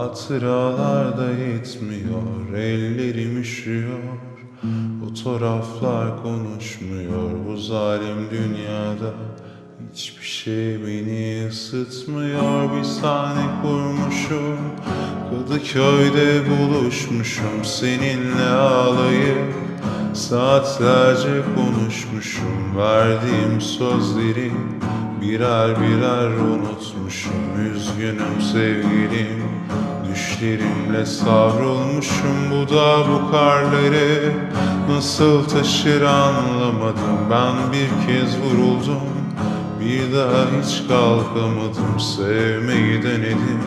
Hatıralar da yetmiyor, ellerim üşüyor. Fotoğraflar konuşmuyor bu zalim dünyada Hiçbir şey beni ısıtmıyor. Bir sahne kurmuşum Kadıköy'de buluşmuşum. Seninle ağlayıp Saatlerce konuşmuşum. Verdiğim sözleri Birer birer unutmuşum. Üzgünüm sevgilim Düşlerimle savrulmuşum Bu da bu karları Nasıl taşır anlamadım. Ben bir kez vuruldum. Bir daha hiç kalkamadım. Sevmeyi denedim.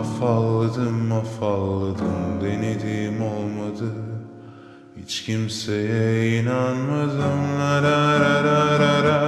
Afalladım afalladım. Denedim olmadı. Hiç kimseye inanmadım. La la la la la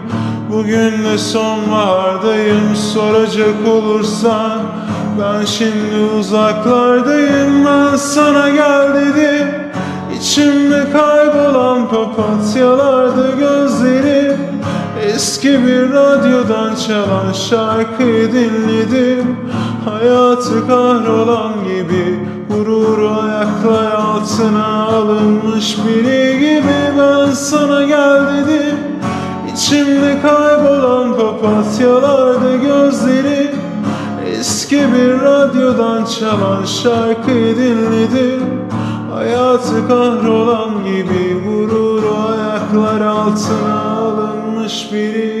Bugün de sonbahardayım soracak olursan. Ben şimdi uzaklardayım ben sana gel dedim. İçimde kaybolan papatyalarda gözlerim. Eski bir radyodan çalan şarkıyı dinledim. Hayatı kahrolan gibi Gururu ayaklar altına alınmış biri gibi. Ben sana gel İçimde kaybolan papatyalarda gözlerim Eski bir radyodan çalan şarkıyı dinledim Hayatı kahrolan gibi Gururu ayaklar altına alınmış biri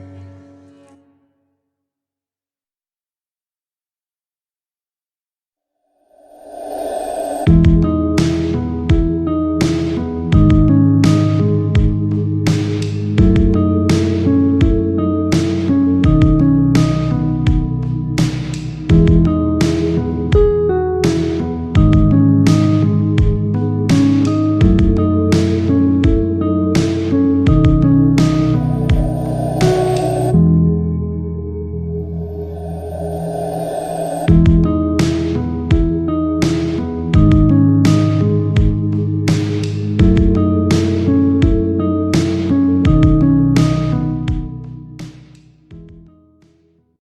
Bye.